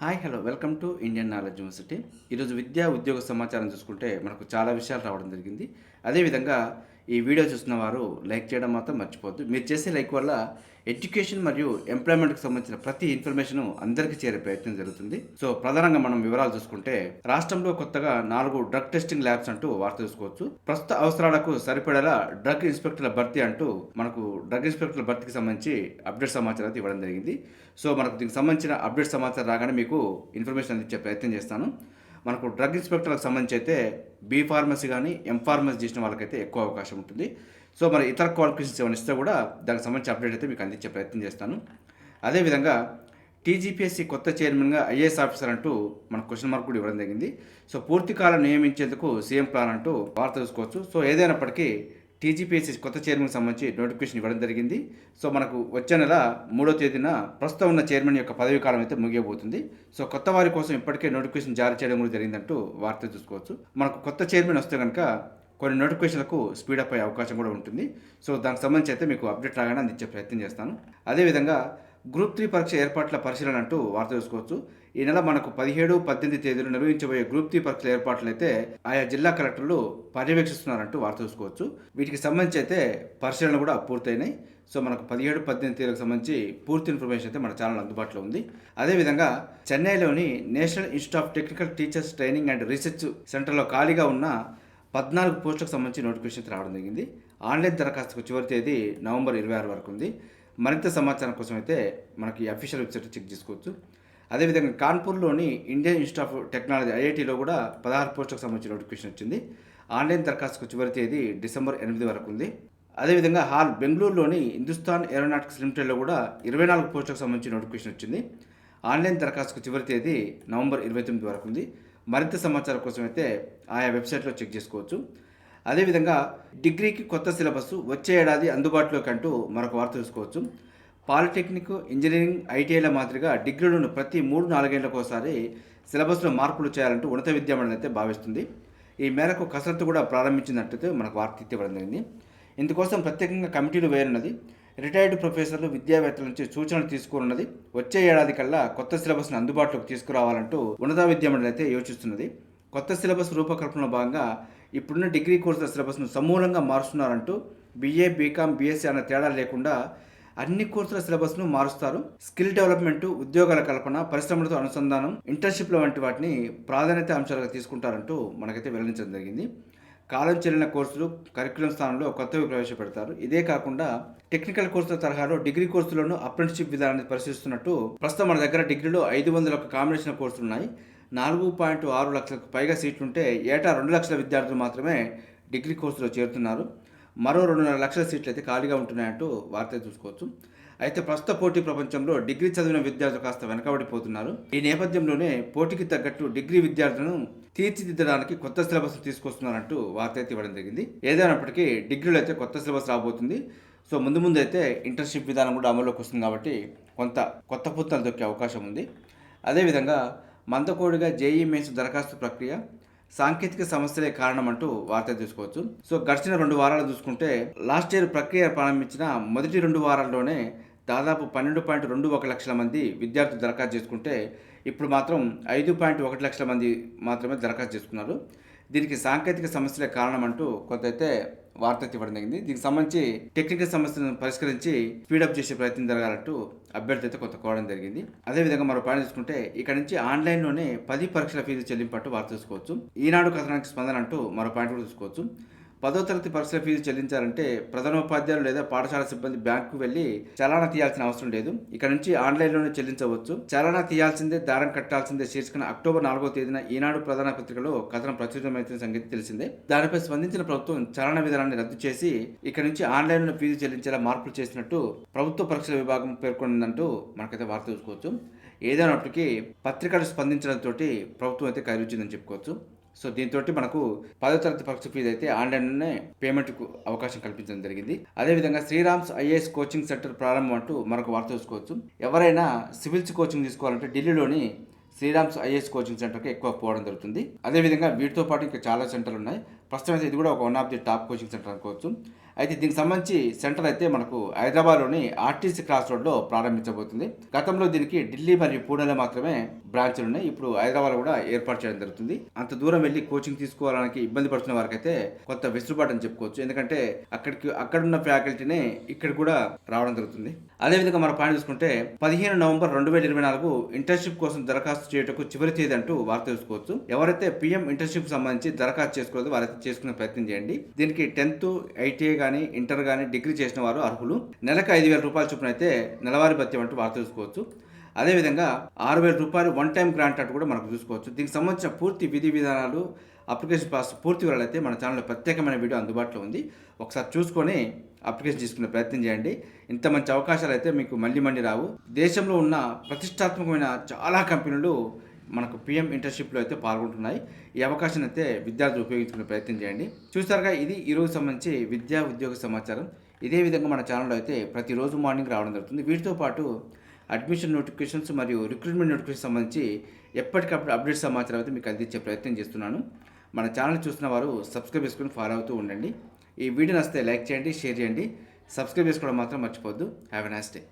Hi hello. Welcome to Indian knowledge university. ఈరోజు విద్యా ఉద్యోగ సమాచారం చూసుకుంటే మనకు చాలా విషయాలు రావడం జరిగింది. అదేవిధంగా ఈ వీడియో చూస్తున్న వారు లైక్ చేయడం మాత్రం మర్చిపోద్దు మీరు చేసే లైక్ వల్ల ఎడ్యుకేషన్ మరియు ఎంప్లాయ్మెంట్కి సంబంధించిన ప్రతి ఇన్ఫర్మేషన్ అందరికీ చేరే ప్రయత్నం జరుగుతుంది. సో ప్రధానంగా మనం వివరాలు చూసుకుంటే రాష్ట్రంలో కొత్తగా నాలుగు డ్రగ్ టెస్టింగ్ ల్యాబ్స్ అంటూ వార్త చూసుకోవచ్చు. ప్రస్తుత అవసరాలకు సరిపడేలా డ్రగ్ ఇన్స్పెక్టర్ల భర్తీ అంటూ మనకు డ్రగ్ ఇన్స్పెక్టర్ల భర్తీకి సంబంధించి అప్డేట్ సమాచారం ఇవ్వడం జరిగింది. సో మనకు దీనికి సంబంధించిన అప్డేట్ సమాచారం రాగానే మీకు ఇన్ఫర్మేషన్ అందించే ప్రయత్నం చేస్తాను. మనకు డ్రగ్ ఇన్స్పెక్టర్లకు సంబంధించి అయితే బీ ఫార్మసీ కానీ ఎం ఫార్మసీ చేసిన వాళ్ళకైతే ఎక్కువ అవకాశం ఉంటుంది. సో మరి ఇతర క్వాలిఫికేషన్స్ ఏమైనా ఇస్తే కూడా దానికి సంబంధించి అప్డేట్ అయితే మీకు అందించే ప్రయత్నం చేస్తాను. అదేవిధంగా టీజీపీఎస్సీ కొత్త చైర్మన్గా ఐఏఎస్ ఆఫీసర్ అంటూ మన క్వశ్చన్ మార్క్ కూడా ఇవ్వడం జరిగింది. సో పూర్తి కాలం నియమించేందుకు సీఎం ప్లాన్ అంటూ వార్త చూసుకోవచ్చు. సో ఏదైనప్పటికీ టీజీపీఎస్సీ కొత్త చైర్మన్కి సంబంధించి నోటిఫికేషన్ ఇవ్వడం జరిగింది. సో మనకు వచ్చే నెల మూడో తేదీన ప్రస్తుతం ఉన్న చైర్మన్ యొక్క పదవీ కాలం అయితే ముగియబోతుంది. సో కొత్త వారి కోసం ఇప్పటికే నోటిఫికేషన్ జారీ చేయడం కూడా జరిగిందంటూ వార్త చూసుకోవచ్చు. మనకు కొత్త చైర్మన్ వస్తే కనుక కొన్ని నోటిఫికేషన్లకు స్పీడప్ అయ్యే అవకాశం కూడా ఉంటుంది. సో దానికి సంబంధించి అయితే మీకు అప్డేట్ రాగానే అందించే ప్రయత్నం చేస్తాను. అదేవిధంగా గ్రూప్ త్రీ పరీక్ష ఏర్పాట్ల పరిశీలన అంటూ వార్త చూసుకోవచ్చు ఈ నెల మనకు పదిహేడు పద్దెనిమిది తేదీలు నిర్వహించబోయే గ్రూప్ త్రీ పరీక్షల ఏర్పాట్లు అయితే ఆయా జిల్లా కలెక్టర్లు పర్యవేక్షిస్తున్నారంటూ వార్త చూసుకోవచ్చు వీటికి సంబంధించి అయితే పరిశీలన కూడా పూర్తయినాయి. సో మనకు పదిహేడు పద్దెనిమిది తేదీలకు సంబంధించి పూర్తి ఇన్ఫర్మేషన్ అయితే మన ఛానల్ అందుబాటులో ఉంది. అదేవిధంగా చెన్నైలోని national institute of technical teachers training and research సెంటర్లో ఖాళీగా ఉన్న పద్నాలుగు పోస్టులకు సంబంధించి నోటిఫికేషన్ రావడం జరిగింది. ఆన్లైన్ దరఖాస్తుకు చివరి తేదీ నవంబర్ ఇరవై ఆరు వరకు ఉంది. మరింత సమాచారం కోసం అయితే మనకి అఫీషియల్ వెబ్సైట్ చెక్ చేసుకోవచ్చు. అదేవిధంగా కాన్పూర్లోని ఇండియన్ ఇన్స్టిట్యూట్ ఆఫ్ టెక్నాలజీ ఐఐటీలో కూడా పదహారు పోస్టులకు సంబంధించిన నోటిఫికేషన్ వచ్చింది. ఆన్లైన్ దరఖాస్తుకు చివరి తేదీ డిసెంబర్ ఎనిమిది వరకు ఉంది. అదేవిధంగా హాల్ బెంగళూరులోని హిందుస్థాన్ ఏరోనాటిక్స్ లిమిటెడ్లో కూడా ఇరవై నాలుగు పోస్టులకు సంబంధించిన నోటిఫికేషన్ వచ్చింది. ఆన్లైన్ దరఖాస్తుకు చివరి తేదీ నవంబర్ ఇరవై తొమ్మిది వరకు ఉంది. మరింత సమాచారం కోసం అయితే ఆయా వెబ్సైట్లో చెక్ చేసుకోవచ్చు. అదేవిధంగా డిగ్రీకి కొత్త సిలబస్ వచ్చే ఏడాది అందుబాటులోకి అంటూ మరొక వార్త చూసుకోవచ్చు పాలిటెక్నిక్ ఇంజనీరింగ్ ఐటీఐల మాదిరిగా డిగ్రీలను ప్రతి మూడు నాలుగేళ్ళకోసారి సిలబస్లో మార్పులు చేయాలంటూ ఉన్నత విద్యామండలి అయితే భావిస్తుంది. ఈ మేరకు కసరత్తు కూడా ప్రారంభించినట్టయితే మనకు వార్త ఇవ్వడం జరిగింది. ఇందుకోసం ప్రత్యేకంగా కమిటీలు వేయనున్నది. రిటైర్డ్ ప్రొఫెసర్లు విద్యావేత్తల నుంచి సూచనలు తీసుకున్నది వచ్చే ఏడాది కల్లా కొత్త సిలబస్ను అందుబాటులోకి తీసుకురావాలంటూ ఉన్నత విద్యామండలి అయితే యోచిస్తున్నది. కొత్త సిలబస్ రూపకల్పనలో భాగంగా ఇప్పుడున్న డిగ్రీ కోర్సుల సిలబస్ను సమూలంగా మారుస్తున్నారంటూ బీఏ బీకామ్ బీఎస్సీ అన్న తేడా లేకుండా అన్ని కోర్సుల సిలబస్ను మారుస్తారు. స్కిల్ డెవలప్మెంట్ ఉద్యోగాల కల్పన పరిశ్రమలతో అనుసంధానం ఇంటర్న్షిప్ల వంటి వాటిని ప్రాధాన్యత అంశాలుగా తీసుకుంటారంటూ మనకైతే వెల్లడించడం జరిగింది. కాలం చెల్లిన కోర్సులు కరికులం స్థానంలో కొత్తవి ప్రవేశపెడతారు. ఇదే కాకుండా టెక్నికల్ కోర్సుల తరహాలో డిగ్రీ కోర్సులను అప్రెంటిషిప్ విధానాన్ని పరిశీలిస్తున్నట్టు ప్రస్తుతం మన దగ్గర డిగ్రీలో ఐదు వందల ఒక కాంబినేషన్ కోర్సులు ఉన్నాయి నాలుగు పాయింట్ ఆరు లక్షలకు పైగా సీట్లుంటే ఏటా రెండు లక్షల విద్యార్థులు మాత్రమే డిగ్రీ కోర్సులో చేరుతున్నారు. మరో రెండున్నర లక్షల సీట్లు అయితే ఖాళీగా ఉంటున్నాయంటూ వార్త చూసుకోవచ్చు. అయితే ప్రస్తుత పోటీ ప్రపంచంలో డిగ్రీ చదివిన విద్యార్థులు కాస్త వెనకబడిపోతున్నారు. ఈ నేపథ్యంలోనే పోటీకి తగ్గట్టు డిగ్రీ విద్యార్థులను తీర్చిదిద్దడానికి కొత్త సిలబస్ తీసుకొస్తున్నారంటూ వార్త అయితే ఇవ్వడం జరిగింది. ఏదైనప్పటికీ డిగ్రీలో అయితే కొత్త సిలబస్ రాబోతుంది. సో ముందు ముందు అయితే ఇంటర్న్షిప్ విధానం కూడా అమల్లోకి వస్తుంది కాబట్టి కొంత కొత్త పుత్తలు దొక్కే అవకాశం ఉంది. అదేవిధంగా మందకోడిగా జేఈ మెయిన్స్ దరఖాస్తు ప్రక్రియ సాంకేతిక సమస్యలే కారణం అంటూ వార్త తీసుకోవచ్చు. సో గడిచిన రెండు వారాలు చూసుకుంటే లాస్ట్ ఇయర్ ప్రక్రియ ప్రారంభించిన మొదటి రెండు వారాల్లోనే దాదాపు పన్నెండు పాయింట్ రెండు ఒక లక్షల మంది విద్యార్థులు దరఖాస్తు చేసుకుంటే ఇప్పుడు మాత్రం ఐదు పాయింట్ ఒకటి లక్షల మంది మాత్రమే దరఖాస్తు చేసుకున్నారు. దీనికి సాంకేతిక సమస్యలే కారణం అంటూ కొంత అయితే వార్త ఇవ్వడం జరిగింది. దీనికి సంబంధించి టెక్నికల్ సమస్యలను పరిష్కరించి స్పీడప్ చేసే ప్రయత్నం జరగాలంటూ అభ్యర్థి అయితే కొంత కోవడం జరిగింది. అదేవిధంగా మరో పాయింట్ చూసుకుంటే ఇక్కడ నుంచి ఆన్లైన్లోనే పది పరీక్షల ఫీజు చెల్లింపట్టు వార్త చూసుకోవచ్చు. ఈనాడు కథనానికి స్పందన అంటూ మరో పాయింట్ కూడా చూసుకోవచ్చు. పదో తరగతి పరీక్షల ఫీజు చెల్లించాలంటే ప్రధానోపాధ్యాయులు లేదా పాఠశాల సిబ్బంది బ్యాంకుకు వెళ్ళి చలానా తీయాల్సిన అవసరం లేదు. ఇక్కడ నుంచి ఆన్లైన్లోనే చెల్లించవచ్చు. చలానా తీయాల్సిందే దారం కట్టాల్సిందే శీర్షికన అక్టోబర్ నాలుగో తేదీన ఈనాడు ప్రధాన పత్రికలో కథనం ప్రచురితమైన సంగతి తెలిసిందే. దానిపై స్పందించిన ప్రభుత్వం చలన విధానాన్ని రద్దు చేసి ఇక్కడ నుంచి ఆన్లైన్లో ఫీజు చెల్లించేలా మార్పులు చేసినట్టు ప్రభుత్వ పరీక్షల విభాగం పేర్కొందంటూ మనకైతే వార్త చూసుకోవచ్చు. ఏదైనప్పటికీ పత్రికలు స్పందించడంతో ప్రభుత్వం అయితే కైరుచిందని చెప్పుకోవచ్చు. సో దీంతో మనకు పదో తరగతి పరీక్ష ఫీజు అయితే ఆన్లైన్లోనే పేమెంట్కు అవకాశం కల్పించడం జరిగింది. అదేవిధంగా శ్రీరామ్స్ ఐఏఎస్ కోచింగ్ సెంటర్ ప్రారంభం అంటూ మనకు వార్త చూసుకోవచ్చు. ఎవరైనా సివిల్స్ కోచింగ్ తీసుకోవాలంటే ఢిల్లీలోని శ్రీరామ్స్ ఐఏఎస్ కోచింగ్ సెంటర్కి ఎక్కువ పోవడం జరుగుతుంది. అదేవిధంగా వీటితో పాటు ఇంకా చాలా సెంటర్లు ఉన్నాయి. ప్రస్తుతం అయితే ఇది కూడా ఒక one of the top coaching centre అనుకోవచ్చు. అయితే దీనికి సంబంధించి సెంటర్ అయితే మనకు హైదరాబాద్లోని ఆర్టీసీ క్రాస్ రోడ్లో ప్రారంభించబోతుంది. గతంలో దీనికి ఢిల్లీ మరియు పూణేలో మాత్రమే బ్రాంచ్లు ఉన్నాయి. ఇప్పుడు హైదరాబాద్ కూడా ఏర్పాటు చేయడం జరుగుతుంది. అంత దూరం వెళ్ళి కోచింగ్ తీసుకోవడానికి ఇబ్బంది పడుతున్న వారికైతే కొత్త వెసులుబాటు అని చెప్పుకోవచ్చు. ఎందుకంటే అక్కడికి అక్కడున్న ఫ్యాకల్టీనే ఇక్కడ కూడా రావడం జరుగుతుంది. అదేవిధంగా మన పాయింట్ చూసుకుంటే పదిహేను నవంబర్ రెండు వేల ఇరవై నాలుగు ఇంటర్న్షిప్ కోసం దరఖాస్తు చేయటకు చివరి తేదీ అంటూ వార్త తెలుసుకోవచ్చు ఎవరైతే పిఎం ఇంటర్న్షిప్ సంబంధించి దరఖాస్తు చేసుకోలేదో వారైతే చేసుకునే ప్రయత్నం చేయండి. దీనికి టెన్త్ ఐటీఐ కానీ ఇంటర్ కానీ డిగ్రీ చేసిన వారు అర్హులు. నెలకు ఐదు వేల రూపాయల చొప్పున అయితే నెలవారీ భత్యం అంటూ వారు తెలుసుకోవచ్చు. అదేవిధంగా ఆరు వేల రూపాయలు వన్ టైం గ్రాంట్ అంటూ కూడా మనకు చూసుకోవచ్చు. దీనికి సంబంధించిన పూర్తి విధి విధానాలు అప్లికేషన్ ప్రాసెస్ పూర్తి వివరాలు అయితే మన ఛానల్లో ప్రత్యేకమైన వీడియో అందుబాటులో ఉంది. ఒకసారి చూసుకొని అప్లికేషన్ తీసుకునే ప్రయత్నం చేయండి. ఇంత మంచి అవకాశాలు అయితే మీకు మళ్ళీ మళ్ళీ రావు. దేశంలో ఉన్న ప్రతిష్టాత్మకమైన చాలా కంపెనీలు మనకు పిఎం ఇంటర్న్షిప్లో అయితే పాల్గొంటున్నాయి. ఈ అవకాశాన్ని అయితే విద్యార్థులు ఉపయోగించుకునే ప్రయత్నం చేయండి. చూస్తారుగా ఇది ఈరోజు సంబంధించి విద్యా ఉద్యోగ సమాచారం. ఇదే విధంగా మన ఛానల్లో అయితే ప్రతిరోజు మార్నింగ్ రావడం జరుగుతుంది. వీటితో పాటు అడ్మిషన్ నోటిఫికేషన్స్ మరియు రిక్రూట్మెంట్ నోటిఫికేషన్ సంబంధించి ఎప్పటికప్పుడు అప్డేట్ సమాచారం అయితే మీకు అందించే ప్రయత్నం చేస్తున్నాను. మన ఛానల్ చూస్తున్న వారు సబ్స్క్రైబ్ చేసుకుని ఫాలో అవుతూ ఉండండి. ఈ వీడియో నచ్చితే లైక్ చేయండి షేర్ చేయండి. సబ్స్క్రైబ్ చేసుకోవడం మాత్రం మర్చిపోద్దు హ్యావ్ ఎ నైస్ డే